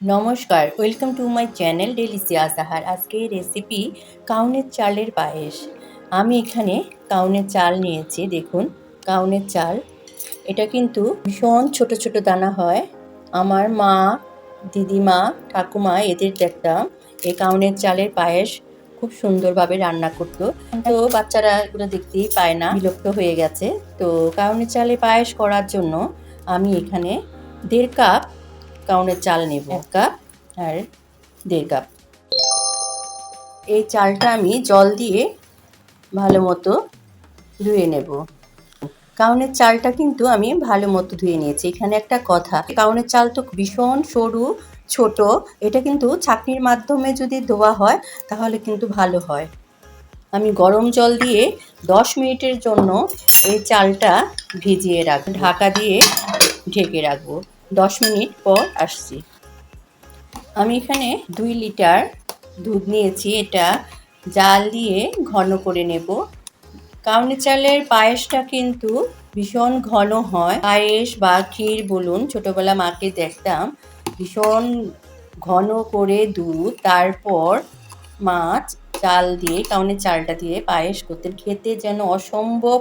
নমস্কার, welcome to my channel Delicia সাহার। আজকে রেসিপি কাউনের চালের পায়েস। আমি এখানে কাউনের চাল নিয়েছি, দেখুন, কাউনের চাল। এটা কিন্তু ভীষণ ছোট ছোট দানা হয়। আমার মা, দিদিমা, ঠাকুমা এদের দেখতাম এই কাউনের চালের পায়েস খুব সুন্দরভাবে রান্না করতো। তো বাচ্চারা এগুলো দেখতেই পায় না বিলুপ্ত হয়ে গেছে। তো কাউনের চালের পায়েস করার জন্য আমি এখানে দেড় কাপ কাউনের চাল নেব। এক কাপ আর দেড় কাপ। এই চালটা আমি জল দিয়ে ভালো মতো ধুয়ে নেব। কাউনের চালটা কিন্তু আমি ভালো মতো ধুয়ে নিয়েছি। এখানে একটা কথা, কাউনের চাল তো ভীষণ সরু, ছোট, এটা কিন্তু ছাঁকনির মাধ্যমে যদি ধোয়া হয় তাহলে কিন্তু ভালো হয়। আমি গরম জল দিয়ে দশ মিনিটের জন্য এই চালটা ভিজিয়ে রাখ ঢাকা দিয়ে ঢেকে রাখব। দশ মিনিট পর আসছি। আমি এখানে দুই লিটার দুধ নিয়েছি, এটা জাল দিয়ে ঘন করে নেব। কাউনি চালের পায়েসটা কিন্তু ভীষণ ঘন হয়। পায়েস বা ক্ষীর বলুন, ছোটোবেলা মাকে দেখতাম, ভীষণ ঘন করে দুধ, তারপর মাছ, চাল দিয়ে কাউনের চালটা দিয়ে পায়েস করতেন। খেতে যেন অসম্ভব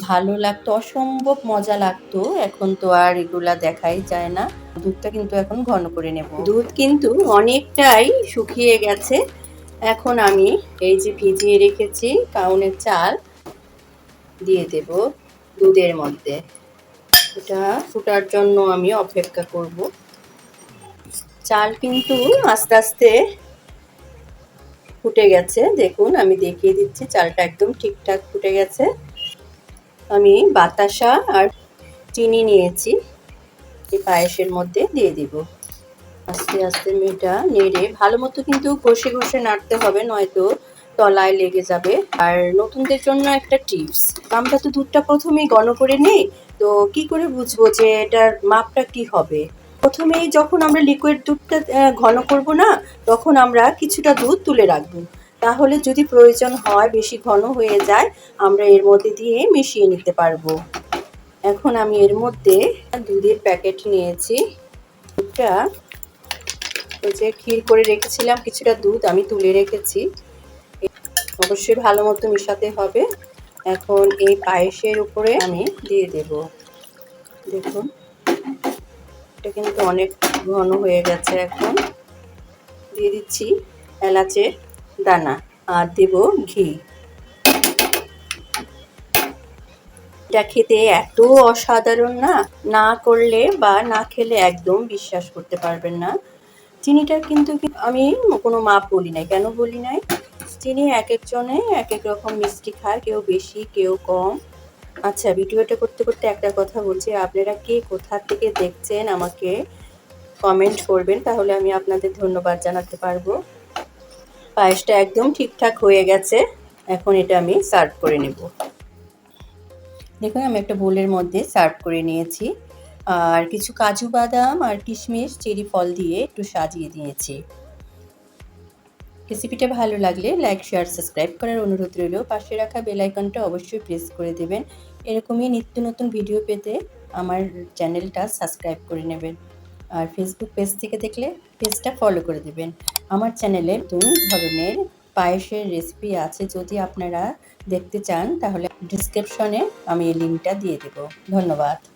ভালো লাগতো, অসম্ভব মজা লাগতো। এখন তো আর এগুলা দেখাই যায় না। দুধটা কিন্তু এখন ঘন করে নেব। দুধ কিন্তু অনেকটাই শুকিয়ে গেছে। এখন আমি এই যে ভিজিয়ে রেখেছি কাউনের চাল দিয়ে দেব দুধের মধ্যে। এটা ফুটার জন্য আমি অপেক্ষা করব। চাল কিন্তু আস্তে আস্তে ফুটে গেছে। দেখুন, আমি দেখিয়ে দিচ্ছি, চালটা একদম ঠিকঠাক ফুটে গেছে। আমি বাতাসা আর চিনি নিয়েছি। এই পায়েসের মধ্যে দিয়ে দিব। আস্তে আস্তে মেয়েটা নেড়ে ভালো মতো কিন্তু ঘষে ঘষে নাড়তে হবে, নয়তো তলায় লেগে যাবে। আর নতুনদের জন্য একটা টিপস, আমরা তো দুধটা প্রথমেই ঘন করে নেই, তো কি করে বুঝব যে এটার মাপটা কি হবে? প্রথমেই যখন আমরা লিকুইড দুধটা ঘন করব না, তখন আমরা কিছুটা দুধ তুলে রাখব। তাহলে যদি প্রয়োজন হয়, বেশি ঘন হয়ে যায়, আমরা এর মধ্যে দিয়ে মিশিয়ে নিতে পারব। এখন আমি এর মধ্যে দুধের প্যাকেট নিয়েছি। দুধটা ওই যে ক্ষীর করে রেখেছিলাম, কিছুটা দুধ আমি তুলে রেখেছি। অবশ্যই ভালো মতো মিশাতে হবে। এখন এই পায়েসের উপরে আমি দিয়ে দেব। দেখুন, এটা কিন্তু অনেক ঘন হয়ে গেছে এখন। দিয়ে দিচ্ছি এলাচের দানা আর দেব ঘি। এটা খেতে এত অসাধারণ না? না করলে বা না খেলে একদম বিশ্বাস করতে পারবেন না। চিনিটা কিন্তু আমি কোনো মাপ বলি নাই। কেন বলি নাই? চিনি এক একজনে এক এক রকম মিষ্টি খায়, কেউ বেশি, কেউ কম। আচ্ছা ভিডিওটা করতে করতে একটা কথা বলছি। আপনারা কে কোথা থেকে দেখছেন আমাকে কমেন্ট করবেন, তাহলে আমি আপনাদের ধন্যবাদ জানাতে পারব। পায়েসটা একদম ঠিকঠাক হয়ে গেছে। এখন এটা আমি সার্ভ করে নেব। দেখুন, আমি একটা বোলের মধ্যে সার্ভ করে নিয়েছি। আর কিছু কাজু বাদাম আর কিশমিশ, চেরি ফল দিয়ে একটু সাজিয়ে দিয়েছি। রেসিপিটা ভালো লাগলে লাইক, শেয়ার, সাবস্ক্রাইব করার অনুরোধ রইল। পাশে রাখা বেল আইকনটা অবশ্যই প্রেস করে দেবেন। এরকমই নিত্য নতুন ভিডিও পেতে আমার চ্যানেলটা সাবস্ক্রাইব করে নেবেন। আর ফেসবুক পেজ থেকে দেখলে পেজটা ফলো করে দেবেন। আমার চ্যানেলে নতুন ধরনের পায়েসের রেসিপি আছে, যদি আপনারা দেখতে চান, তাহলে ডিসক্রিপশনে আমি এই লিঙ্কটা দিয়ে দেব। ধন্যবাদ।